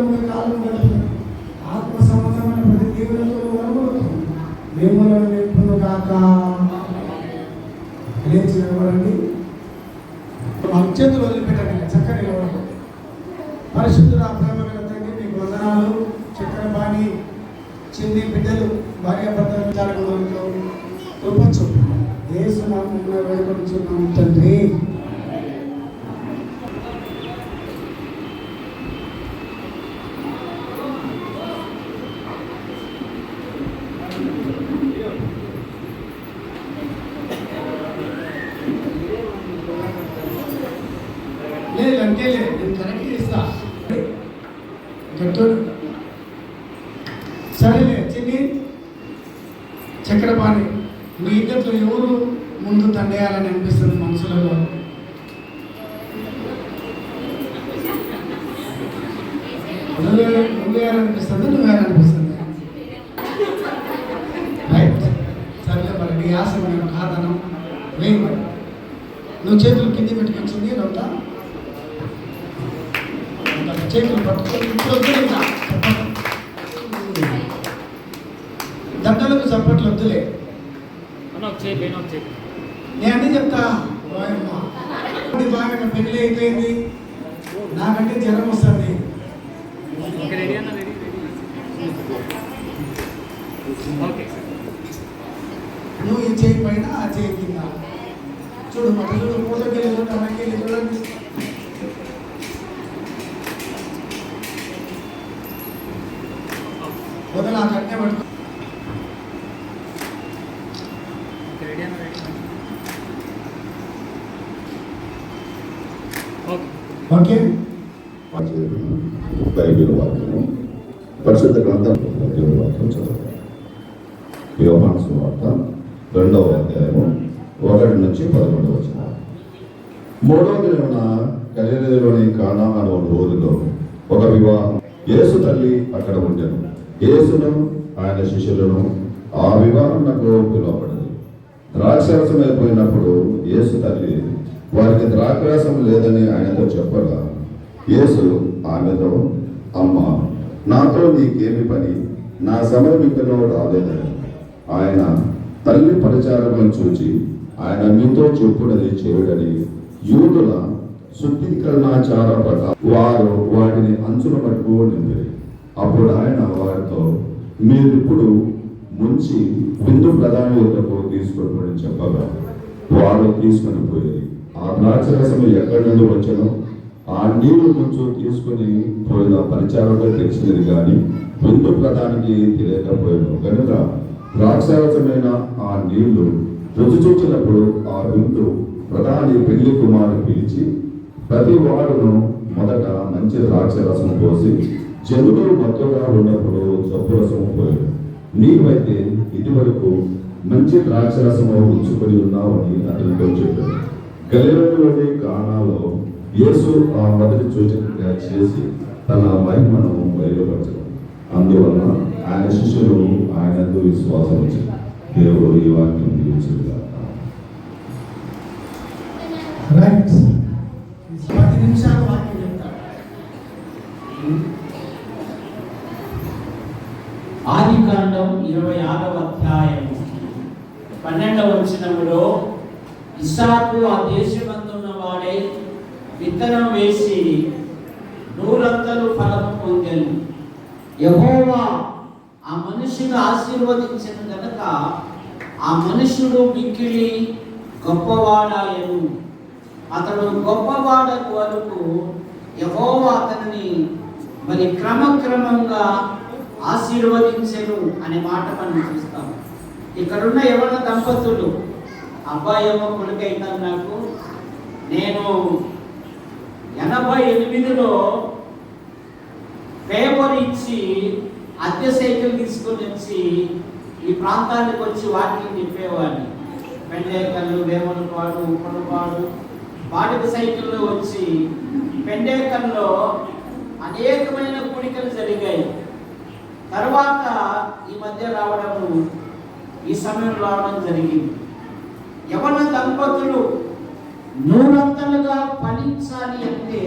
Gönlümün alınmadı. నువ్వేయాలనిపిస్తుంది నువ్వేయాలనిపిస్తుంది right సర్లే మరి నీ ఆశ నేను కాదనం వేయి మరి. నువ్వు చేతులు కింది పెట్టుకొచ్చింది నవ్వుతా చేతులు పట్టుకొని ఇప్పుడు చప్పట్లు వద్దులే. నేను అన్నీ చెప్తా. బాగా పెళ్ళి అయిపోయింది. నాకంటే జ్వరం వస్తుంది ఓకే రెడీ అన్న రెడీ ఓకే నువ్వు ఈ చేయి పైన ఆ చేయి కింద చూడు మాట చూడు పూజకి వెళ్ళి చూడు అన్నకి వెళ్ళి చూడండి వదల ఆ కట్టే పట్టుకో ఓకే రెడీ అన్న రెడీ ఓకే ఓకే బైబిల్ వాక్యము పరిశుద్ధ గ్రంథం బైబిల్ వాక్యం చదువు యోహాను వార్త రెండవ అధ్యాయము ఒకటి నుంచి పదకొండవ వచ్చిన మూడవ దినమున గలిలలోని కానా అనే రోజులో ఒక వివాహం యేసు తల్లి అక్కడ ఉండెను. యేసును ఆయన శిష్యులను ఆ వివాహంకు పిలువబడింది ద్రాక్షరసం అయిపోయినప్పుడు యేసు తల్లి వారికి ద్రాక్షరసం లేదని ఆయనతో చెప్పగా యేసు ఆమెతో అమ్మ నాతో నీకేమి పని? నా సమయం ఇంకనో రాలేదని ఆయన తల్లి పరిచారములను చూచి ఆయన మీతో చెప్పుడని చేయుడని యూదుల శుద్ధీకరణాచార ప్రకారం వారు వాటిని అంచుల పట్టుకు నింది అప్పుడు ఆయన వారితో మీరు ఇప్పుడు ముంచి విందు ప్రధాని యుద్ధకు తీసుకొని చెప్పగా వారు తీసుకొని పోయి ఆ ద్రాక్షరసము ఎక్కడి నుండి వచ్చనో? ఆ నీళ్ళు కొంచెం తీసుకుని పోయిన పరిచారంలో తెలిసినది కానీ విందు ప్రధానికి తెలియకపోయాను కనుక ద్రాక్షారసమైన ఆ నీళ్ళు రుచి చూచినప్పుడు ఆ విందు ప్రధాని పెళ్ళి కుమారు పిలిచి ప్రతి వాడును మొదట మంచి ద్రాక్షరసం పోసి జనులు మత్తుగా ఉన్నప్పుడు జబ్బు రసము పోయాడు నీవైతే ఇదివరకు మంచి ద్రాక్షరసము ఉంచుకొని ఉన్నావని అతనితో చెప్పాడు. గలిలోని కానాలో యేసు ఆ మొదటి సూచనగా చేసి తన మహిమను బయలుపరచడం. అందువలన ఆయన శిష్యులు ఆయన విశ్వాసం వచ్చి దేవుడు ఈ వాక్యం దీవించుగా రైట్ పది నిమిషాలు వాక్యం చెప్తాడు ఆది కాండం ఇరవై ఆరవ అధ్యాయం పన్నెండవ వచనములో ఇస్సాకు ఆ దేశమందున్న వాడే విత్తనం వేసి నూరంతలు ఫలము పొందాను. యహోవా ఆ మనుషుని ఆశీర్వదించిన కనుక ఆ మనుషుడు మిక్కిలి గొప్పవాడాయను అతడు గొప్పవాడకు వరకు యహోవా అతనిని మరి క్రమక్రమంగా ఆశీర్వదించెను అనే మాట మనం చూస్తాం. ఇక్కడున్న ఎవరి దంపతులు అబ్బాయి ఏమో కొడుకైతాను నాకు. నేను ఎనభై ఎనిమిదిలో పేపర్ ఇచ్చి అద్దె సైకిల్ తీసుకొని వచ్చి ఈ ప్రాంతానికి వచ్చి వాటిని నింపేవాడిని పెండేకల్లు వేమలపాడు ఉప్పలపాడు. వాటికి సైకిల్లో వచ్చి పెండేకల్లో అనేకమైన కూడికలు జరిగాయి. తర్వాత ఈ మధ్య రావడము ఈ సమయం రావడం జరిగింది. యవన దంపతులు నూరంతలుగా ఫలించాలి అంటే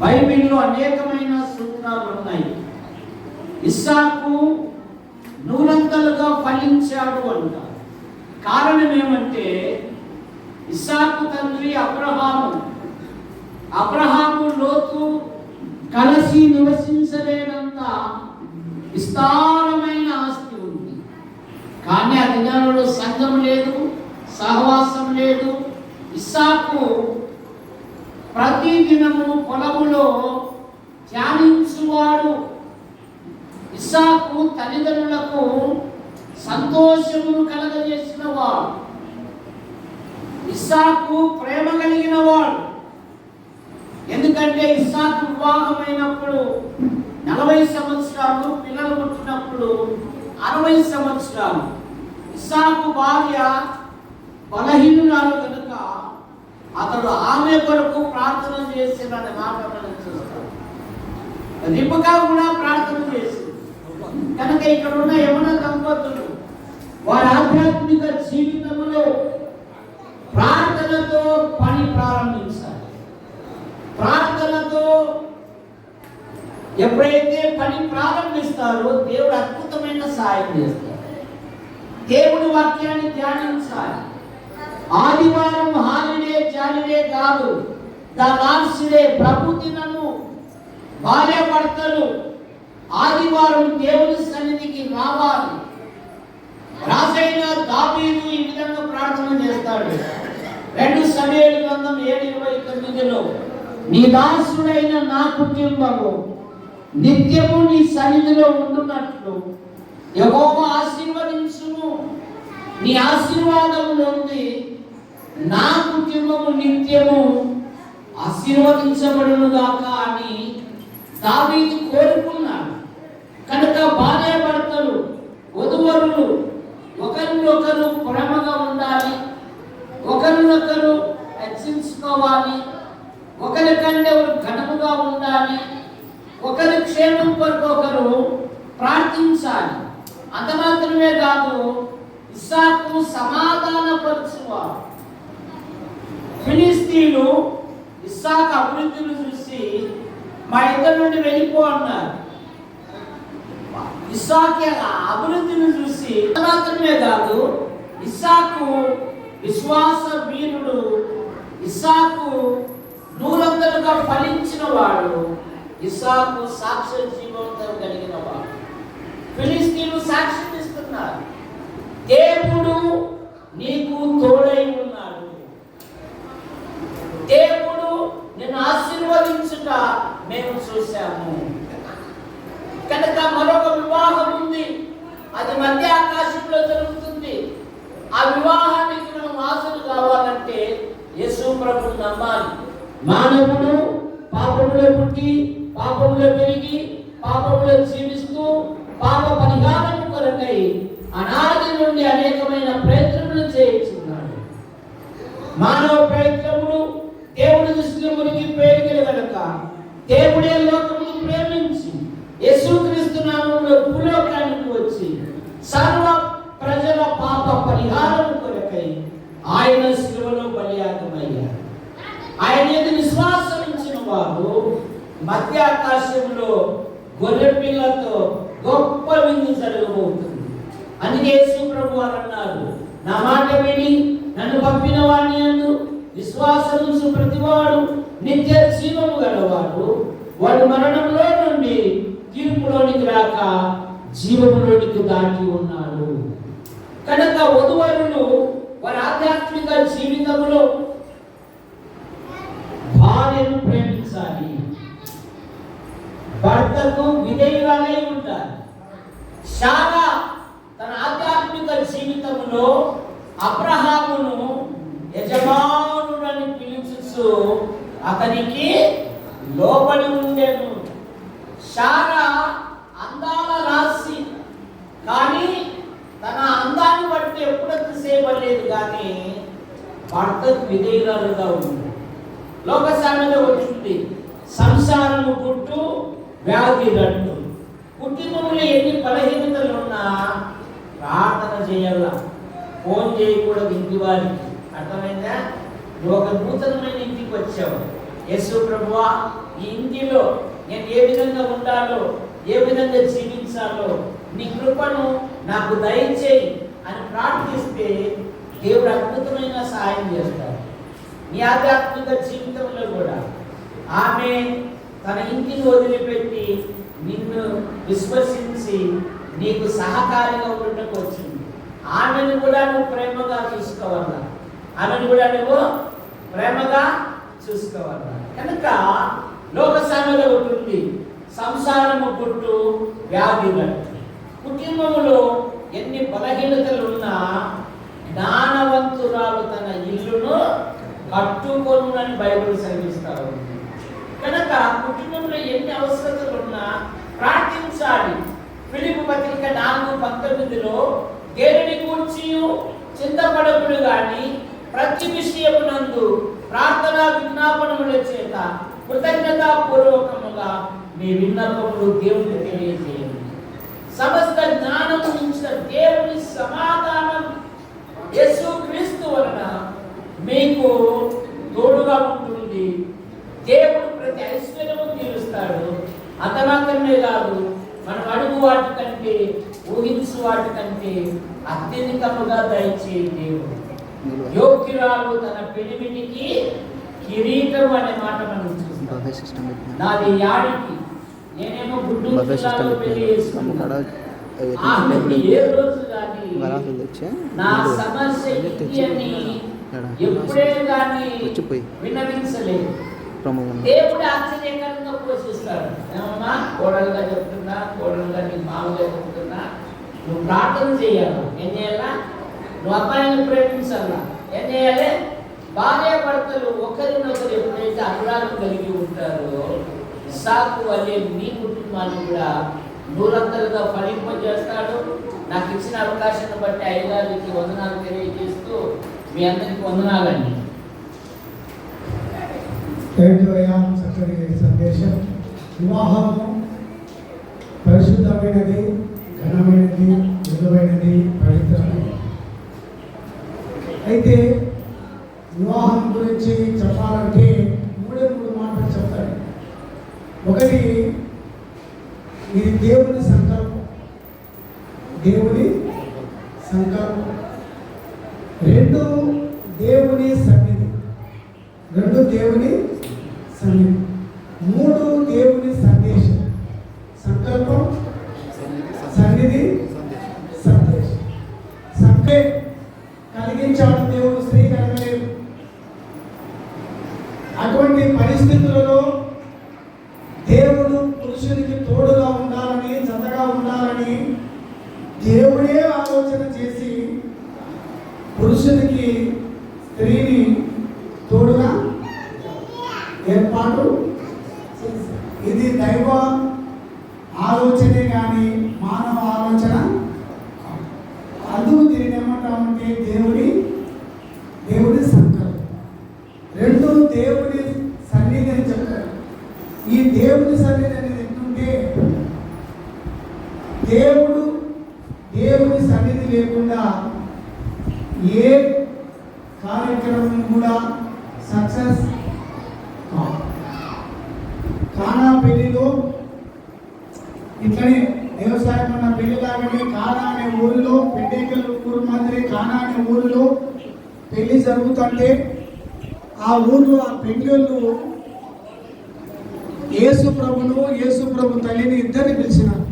బైబిల్లో అనేకమైన సూత్రాలు ఉన్నాయి ఇస్సాకు నూరంతలుగా ఫలించాడు అంట. కారణం ఏమంటే ఇస్సాకు తండ్రి అబ్రహాము. అబ్రహాము లోతు కలిసి నివసించలేనంత విస్తారమైన ఆస్తి ఉంది. కానీ ఆ దినాలలో సంఘం లేదు సహవాసం లేదు ఇస్సాకు ప్రతి దినము పొలములో ధ్యానించువాడు. ఇస్సాకు తల్లిదండ్రులకు సంతోషమును కలగజేసిన వాడు. ఇస్సాకు ప్రేమ కలిగిన వాడు. ఎందుకంటే ఇస్సాకు వివాహమైనప్పుడు నలభై సంవత్సరాలు పిల్లలు పుట్టినప్పుడు అరవై సంవత్సరాలు. ఇస్సాకు భార్య బలహీనురాలు కనుక అతడు ఆమె కొరకు ప్రార్థన చేసిన మాట మనం రిపకా కూడా ప్రార్థన చేసింది కనుక ఇక్కడ ఉన్న యమున దంపతులు వారి ఆధ్యాత్మిక జీవితంలో ప్రార్థనతో పని ప్రారంభించాలి. ప్రార్థనతో ఎప్పుడైతే పని ప్రారంభిస్తారో దేవుడు అద్భుతమైన సహాయం చేస్తారు. దేవుడి వాక్యాన్ని ధ్యానించాలి. ఆదివారం హాలిడే జాలిడే కాదు ద లాస్ట్ డే ప్రభు దినము భార్య భర్తలు ఆదివారం దేవుని సన్నిధికి రావాలి. రాసైన దాపీదు ఈ విధంగా ప్రార్థన చేస్తాడు. రెండు సమయాలు గ్రంథం ఏడు ఇరవై తొమ్మిదిలో నీ దాసుడైన నా కుటుంబము నిత్యము నీ సన్నిధిలో ఉంటున్నట్లు ఎవో ఆశీర్వదించును నీ ఆశీర్వాదము నుండి నా కుటుంబము నిత్యము ఆశీర్వదించబడును గాక అని దావీదు కోరుకున్నాడు. కనుక భార్యాభర్తలు వధువరులు ఒకరినొకరు ప్రేమగా ఉండాలి. ఒకరినొకరు హెచ్చించుకోవాలి. ఒకరికంటే ఒకరు ఘనముగా ఉండాలి. ఒకరి క్షేమం కొరకు ఒకరు ప్రార్థించాలి. అంత మాత్రమే కాదు ఇస్సాకు సమాధానపరచువారు ఫిలిస్తీన్లు ఇస్సాకు అభివృద్ధిని చూసి మా ఇద్దరు నుండి వెళ్ళిపో అన్నారు. ఇస్సాకి అభివృద్ధిని చూసి మాత్రమే కాదు ఇస్సాకు విశ్వాస వీరుడు ఇస్సాకు నూరంతలుగా ఫలించిన వాడు ఇస్సాకు సాక్ష్య జీవితం కలిగిన వాడు. ఫిలిస్తీన్లు సాక్ష్యం ఇస్తున్నారు. దేవుడు నీకు తోడై దేవుడు నిన్ను ఆశీర్వదించుట మేము చూశాము. కనుక మరొక వివాహం ఉంది. అది మధ్య ఆకాశంలో జరుగుతుంది. ఆ వివాహానికి మనం ఆశలు కావాలంటే యేసు ప్రభుని నమ్మాలి. మానవుడు పాపములో పుట్టి పాపములో పెరిగి పాపములో జీవిస్తూ పాప పరిహారం కొరకై అనాది నుండి అనేకమైన ప్రయత్నములు చేయించున్నాడు. మానవ ప్రయత్నములు దేవుడి దృష్టిలో మునిగి పేరుగల గనుక దేవుడే లోకమును ప్రేమించి యేసుక్రీస్తు నామములో భూలోకానికి వచ్చి సర్వ ప్రజల పాప పరిహారం కొరకై ఆయన శిలువలో బలియాగమయ్యారు ఆయన మీద విశ్వాసం ఇచ్చిన వారు మధ్య ఆకాశంలో గొర్రె పిల్లతో గొప్ప విందు జరగబోతుంది. అందుకే యేసు ప్రభు వారు అన్నారు నా మాట విని నన్ను పంపిన వాణి అందు విశ్వాసం ప్రతివాడు నిత్య జీవము గలవాడు. వాడు మరణంలో నుండి తీర్పులోనికి రాక జీవములోనికి దాటి ఉన్నాడు. కనుక వధువరులు వారి ఆధ్యాత్మిక జీవితంలో భార్యను ప్రేమించాలి భర్తకు విధేయురాలై ఉండాలి శారా తన ఆధ్యాత్మిక జీవితంలో అబ్రహామును యజమానుడని పిలుచుచు అతనికి లోబడి ఉండేను. శారా అందాల రాసి కానీ తన అందాన్ని బట్టి ఎప్పుడైతే చేయబడలేదు కానీ భర్తకు విధేయురాలుగా ఉంది. లోక సామెత వచ్చింది సంసారము పుట్టు వ్యాధి రట్టు. కుటుంబంలో ఎన్ని బలహీనతలు ఉన్నా ప్రార్థన చేయాల. ఫోన్ చేయకూడదు ఇంటి వారికి అర్థమైందా ఒక నూతనమైన ఇంటికి వచ్చావు. యేసు ప్రభువా ఈ ఇంటిలో నేను ఏ విధంగా ఉండాలో ఏ విధంగా జీవించాలో నీ కృపను నాకు దయచేయి అని ప్రార్థిస్తే దేవుడు అద్భుతమైన సహాయం చేస్తాడు. నీ ఆధ్యాత్మిక జీవితంలో కూడా ఆమె తన ఇంటిని వదిలిపెట్టి నిన్ను విశ్వసించి నీకు సహకారిగా ఉండటం వచ్చింది ఆమెను కూడా నువ్వు ప్రేమగా చూసుకోవాలా? ఆమెను కూడా నువ్వు ప్రేమగా చూసుకోవాలా? కనుక లోక ఒకటి ఉంటుంది సంసారము పుట్టు వ్యాధి కుటుంబంలో ఎన్ని బలహీనతలు ఉన్నా జ్ఞానవంతురాలు తన ఇల్లును కట్టుకొనునని బైబిల్ సెలవిస్తారు కనుక కుటుంబంలో ఎన్ని అవసరతలు ఉన్నా ప్రార్థించాలి. ఫిలిపు పత్రిక నాలుగు పంతొమ్మిదిలో దేనిని కూర్చి చింతపడకుడు గాని ప్రతి విషయమునందు ప్రార్థన విజ్ఞాపనముల చేత కృతజ్ఞతాపూర్వకముగా మీ విన్నపములు దేవునికి తెలియజేయండి సమస్త జ్ఞానము మించిన దేవుని సమాధానం యేసు క్రీస్తు వలన మీకు తోడుగా ఉంటుంది. దేవుడు అంత మాత్రమే కాదు మనం అడుగు వాటి కంటే ఊహించు వాటి కంటే అత్యధికముగా దయచే దేవుడు. యోగ్యురాలు తన పెనిమిటికి కిరీటం అనే మాట మనం చూస్తాం. నాది యాడికి. నేనేమో గుడ్డు పెళ్ళి చేసుకున్నాను. ఏ రోజు కానీ నా సమస్య ఇది అని ఎప్పుడే కానీ విన్నవించలేదు. దేవుడు ఆశ్చర్యకరంగా పోషిస్తాడు ఏమన్నా కోడలుగా చెప్తున్నా కోడలుగా నీ మామగా చెప్తున్నా. నువ్వు ప్రార్థన చేయాలి. ఏం చేయాలా? నువ్వు అబ్బాయిని ప్రేమించాలా? ఏం చేయాలి? భార్య భర్తలు ఒకరినొకరు ఎప్పుడైతే అనురాగం కలిగి ఉంటారో ఇసాకు అనే మీ కుటుంబాన్ని కూడా నూరంతలుగా ఫలింపజేస్తాడు నాకు ఇచ్చిన అవకాశాన్ని బట్టి అయ్యగారికి వందనాలు తెలియజేస్తూ మీ అందరికి వందనాలండి. జరిగే సందేశం. వివాహము పరిశుద్ధమైనది ఘనమైనది మృదువైనది పవిత్రమైనది. అయితే వివాహం గురించి చెప్పాలంటే మూడే మూడు మాటలు చెప్తాడు ఒకటి ఇది దేవుని సంకల్పం. దేవుని సంకల్పం రెండు దేవుని సన్నిధి రెండు దేవుని సన్నిధి మూడు దేవుని సందేశం సంకల్పం సన్నిధి సందేశం సంకే కలిగించాడు దేవుడు స్త్రీ కలగలేదు అటువంటి పరిస్థితులలో దేవుడు పురుషునికి తోడుగా ఉండాలని జతగా ఉండాలని దేవుడే ఆలోచన చేసి పురుషునికి స్త్రీని తోడుగా ఏర్పాటు ఇది దైవ ఆలోచనే కానీ మానవ ఆలోచన అందుకు దీనిని ఏమంటామంటే దేవుడి దేవుడి సంకల్పం. రెండు దేవుడి సన్నిధి అని చెప్తారు. ఈ దేవుడి సన్నిధి దేవుడు దేవుని సన్నిధి లేకుండా ఏ కార్యక్రమం కూడా సక్సెస్ కానా పెళ్ళిలో ఇట్లనే వ్యవసాయం ఉన్న పెళ్ళిలాగానే కానా అనే ఊరిలో పెద్దేకల్ ఊరు మాదిరి కానా అనే ఊరిలో పెళ్ళి జరుగుతుంటే ఆ ఊర్లో ఆ పెళ్ళిళ్ళు యేసు ప్రభును యేసు ప్రభు తల్లిని ఇద్దరిని పిలిచినారు.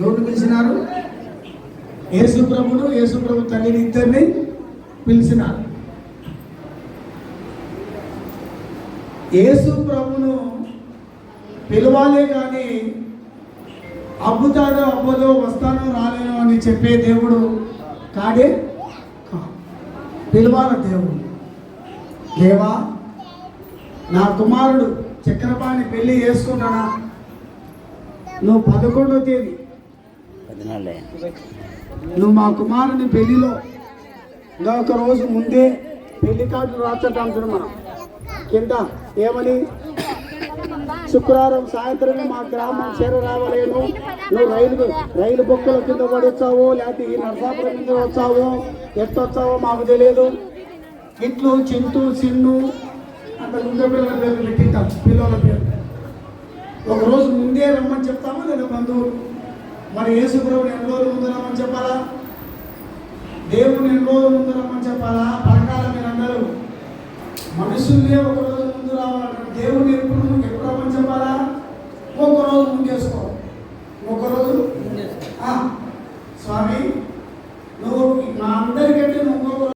ఎవరిని పిలిచినారు. యేసు ప్రభును యేసు ప్రభు తల్లిని ఇద్దరిని పిలిచినారు. యేసు ప్రభును పిలవాలే కానీ అబ్బుతాడో అబ్బదో వస్తానో రాలేనో అని చెప్పే దేవుడు కాడే పిలవాల దేవుడు. దేవా నా కుమారుడు చక్రపాణి పెళ్ళి చేసుకున్నానా నువ్వు పదకొండో తేదీ నువ్వు మా కుమారుని పెళ్ళిలో ఇంకా ఒక రోజు ముందే పెళ్ళి కార్డు రాచటం మనం. కింద ఏమని? శుక్రవారం సాయంత్రం మా గ్రామం చేర రావలేను నువ్వు రైలు రైలు బొక్కల కింద పడొచ్చావో లేకపోతే ఈ నర్సాపురం కింద వచ్చావో ఎట్టొచ్చావో మాకు తెలియదు ఇట్లు చింటూ చిన్ను అంటే ముందు పిల్లల పేరు పెట్టింటాం పిల్లల పేరు ఒక రోజు ముందే రమ్మని చెప్తామో లేదా బంధువులు? మరి యేసుప్రభుని ఎన్ని రోజులు ముందరమని చెప్పాలా? దేవుని ఎన్ని రోజులు ముందరమని చెప్పాలా? పరకాల మీరందరూ మనుషులే ఒక రోజు ముందు రావాలంటారు దేవుని ఎప్పుడు ముందు ఎప్పుడు రమ్మని చెప్పాలా? ఒక రోజు ముందేసుకో ఒక రోజు? స్వామి నువ్వు మా అందరికి